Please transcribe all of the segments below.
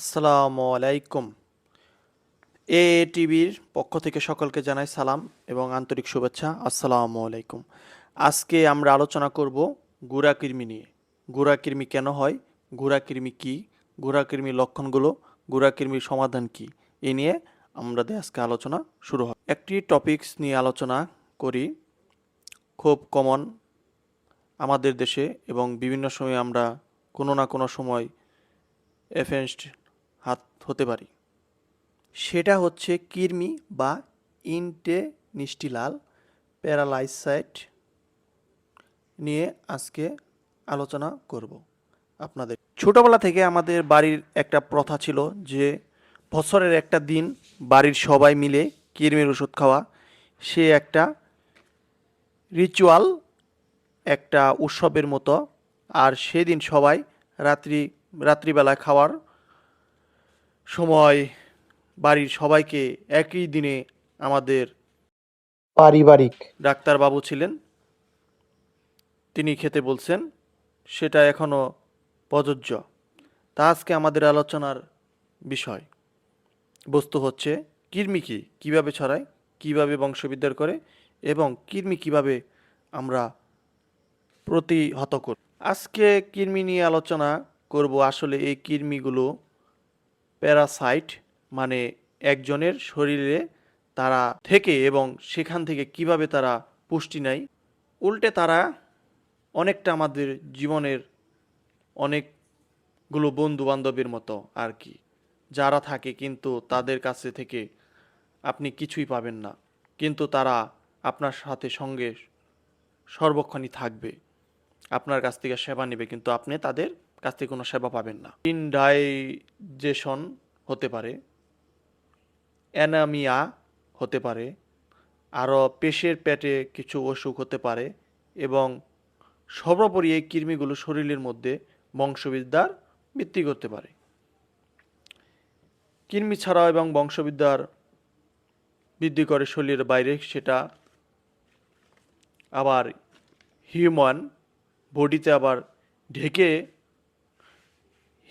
আসসালামু আলাইকুম। এ টিভির পক্ষ থেকে সকলকে জানাই সালাম এবং আন্তরিক শুভেচ্ছা। আসসালামু আলাইকুম। আজকে আমরা আলোচনা করব গুড়া কৃমি নিয়ে। গুড়া কৃমি কেন হয়? গুড়া কৃমি কী? গুড়া কৃমির লক্ষণগুলো গুড়া কৃমির সমাধান কী? এ নিয়ে আমাদের আজকে আলোচনা শুরু হয়। একটি টপিকস নিয়ে আলোচনা করি। খুব কমন আমাদের দেশে এবং বিভিন্ন সময় আমরা কোনো না কোনো সময় এফেন্সড হাত হতে পারি। সেটা হচ্ছে কৃমি বা ইন্টেনিস্টিলাল প্যারালাইসাইট নিয়ে আজকে আলোচনা করব আপনাদের। ছোটোবেলা থেকে আমাদের বাড়ির একটা প্রথা ছিল যে বছরের একটা দিন বাড়ির সবাই মিলে কৃমির ওষুধ খাওয়া। সে একটা রিচুয়াল, একটা উৎসবের মতো। আর সেদিন সবাই রাত্রি, রাত্রিবেলায় খাওয়ার সময় বাড়ির সবাইকে একই দিনে আমাদের পারিবারিক। ডাক্তারবাবু ছিলেন। তিনি খেতে বলছেন সেটা এখনও প্রযোজ্য। তা আজকে আমাদের আলোচনার বিষয়। বস্তু হচ্ছে কৃমি কি? কীভাবে ছড়ায়? কীভাবে বংশবিদ্যার করে? এবং কৃমি কীভাবে আমরা প্রতিহত করি? আজকে কৃমি নিয়ে আলোচনা করব আসলে এই কৃমিগুলো প্যারাসাইট মানে একজনের শরীরে তারা থেকে এবং সেখান থেকে কীভাবে তারা পুষ্টি নেয়, উল্টে তারা অনেকটা আমাদের জীবনের অনেকগুলো বন্ধু বান্ধবের মতো আর কি। যারা থাকে কিন্তু তাদের কাছে থেকে আপনি কিছুই পাবেন না। কিন্তু তারা আপনার সাথে সঙ্গে সর্বক্ষণই থাকবে। আপনার কাছ থেকে সেবা নেবে, কিন্তু আপনি তাদের কাছ থেকে কোনো সেবা পাবেন না। ইনডাইজেশন হতে পারে, অ্যানামিয়া হতে পারে, আরও পেশের পেটে কিছু অসুখ হতে পারে এবং সর্বোপরি এই কৃমিগুলো শরীরের মধ্যে বংশবিদ্যার বৃদ্ধি করতে পারে। কৃমি ছাড়াও এবং বংশবিদ্যার বৃদ্ধি করে শরীরের বাইরে, সেটা আবার হিউম্যান বডিতে আবার ঢেকে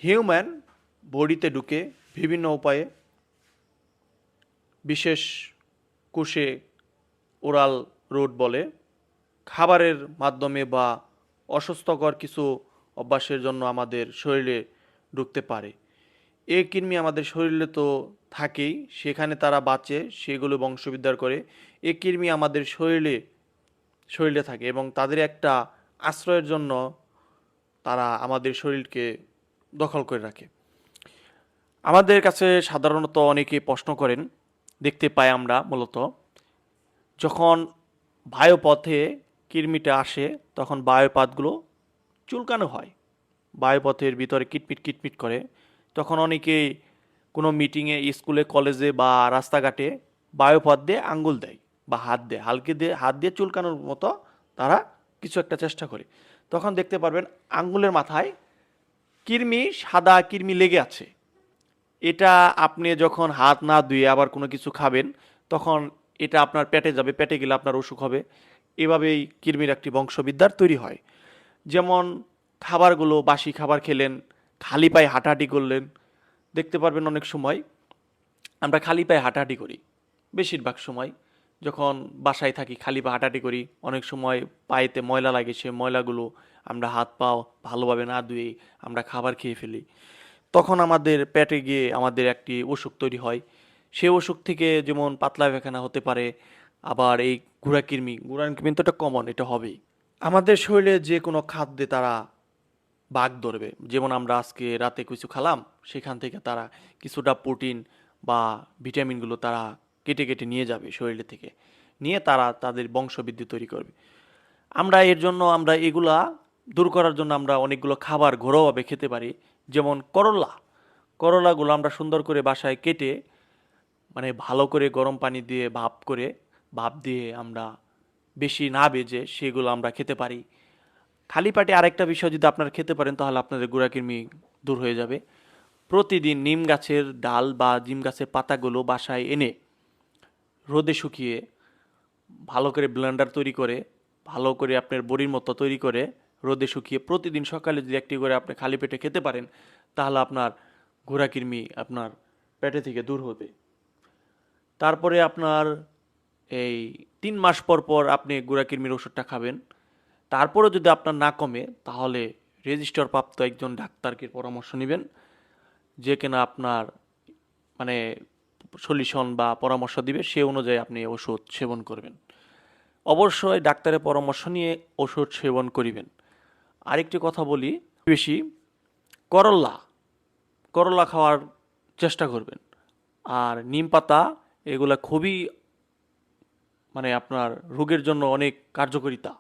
হিউম্যান বডিতে ঢুকে বিভিন্ন উপায়ে বিশেষ কোষে ওরাল রোড বলে, খাবারের মাধ্যমে বা অস্বাস্থ্যকর কিছু অভ্যাসের জন্য আমাদের শরীরে ঢুকতে পারে। এই কৃমি আমাদের শরীরে তো থাকেই, সেখানে তারা বাঁচে, সেগুলো বংশবিদ্যার করে। এ কৃমি আমাদের শরীরে শরীরে থাকে এবং তাদের একটা আশ্রয়ের জন্য তারা আমাদের শরীরকে দখল করে রাখে। আমাদের কাছে সাধারণত অনেকে প্রশ্ন করেন, দেখতে পাই আমরা মূলত, যখন বায়ুপথে কৃমিটা আসে, তখন বায়ুপাতগুলো চুলকানো হয়। বায়ুপথের ভিতরে কিটমিট কিটমিট করে। তখন অনেকেই কোনো মিটিংয়ে, স্কুলে, কলেজে বা রাস্তাঘাটে বায়ুপথ দিয়ে আঙ্গুল দেয় বা হাত দেয়। হালকে দিয়ে, হাত দিয়ে চুলকানোর মতো তারা কিছু একটা চেষ্টা করে। তখন দেখতে পারবেন আঙ্গুলের মাথায় কৃমি সাদা কৃমি লেগে আছে। এটা আপনি যখন হাত না ধুয়ে আবার কোনো কিছু খাবেন, তখন এটা আপনার পেটে যাবে, পেটে গেলে আপনার অসুখ হবে। এভাবেই কৃমির একটি বংশবিদ্যার তৈরি হয়। যেমন খাবারগুলো বাসি খাবার খেলেন, খালি পায়ে হাঁটাহাঁটি করলেন, দেখতে পারবেন অনেক সময় আমরা খালি পায়ে হাঁটাহাঁটি করি, বেশিরভাগ সময়। যখন বাসায় থাকি, খালি পা হাঁটাহাঁটি করি, অনেক সময় পায়েতে ময়লা লাগে সে ময়লাগুলো আমরা হাত পাও ভালোভাবে না ধুয়ে আমরা খাবার খেয়ে ফেলি। তখন আমাদের পেটে গিয়ে আমাদের একটি অসুখ তৈরি হয়। সেই অসুখ থেকে যেমন পাতলা পায়খানা হতে পারে, আবার এই গুঁড়া কৃমি গুঁড়া কৃমি তো এটা কমন এটা হবেই। আমাদের শরীরে যে কোনো খাদ্যে তারা বাঘ ধরবে। যেমন আমরা আজকে রাতে কিছু খালাম, সেখান থেকে তারা কিছুটা প্রোটিন বা ভিটামিনগুলো তারা কেটে কেটে নিয়ে যাবে শরীরে থেকে। নিয়ে তারা তাদের বংশবৃদ্ধি তৈরি করবে। আমরা এর জন্য আমরা এগুলা দূর করার জন্য আমরা অনেকগুলো খাবার ঘরোয়াভাবে খেতে পারি। যেমন করলা। করলাগুলো আমরা সুন্দর করে বাসায় কেটে মানে ভালো করে গরম পানি দিয়ে ভাপ করে, ভাপ দিয়ে আমরা বেশি না বেজে সেগুলো আমরা খেতে পারি। খালি পাটে আরেকটা বিষয় যদি আপনারা খেতে পারেন, তাহলে আপনাদের গুড়াকৃমি দূর হয়ে যাবে। প্রতিদিন নিম গাছের ডাল বা জিম গাছের পাতাগুলো বাসায় এনে রোদে শুকিয়ে ভালো করে ব্লেন্ডার তৈরি করে, ভালো করে আপনার বড়ির মতো তৈরি করে রোদে শুকিয়ে প্রতিদিন সকালে যদি একটি করে আপনি খালি পেটে খেতে পারেন, তাহলে আপনার ঘোড়াকৃমি আপনার পেটে থেকে দূর হবে। তারপরে আপনার এই তিন মাস পর পর আপনি গুড়াকৃমির ওষুধটা খাবেন। তারপরেও যদি আপনার না কমে, তাহলে রেজিস্টার প্রাপ্ত একজন ডাক্তারকে পরামর্শ নেবেন, যে কিনা আপনার মানে সলিউশন বা পরামর্শ দিবে, সে অনুযায়ী আপনি ওষুধ সেবন করবেন। অবশ্যই ডাক্তারের পরামর্শ নিয়ে ওষুধ সেবন করিবেন। আরেকটি কথা বলি, বেশি করল্লা করলা খাওয়ার চেষ্টা করবেন। আর নিম পাতা, এগুলা খুবই মানে আপনার রোগের জন্য অনেক কার্যকারিতা।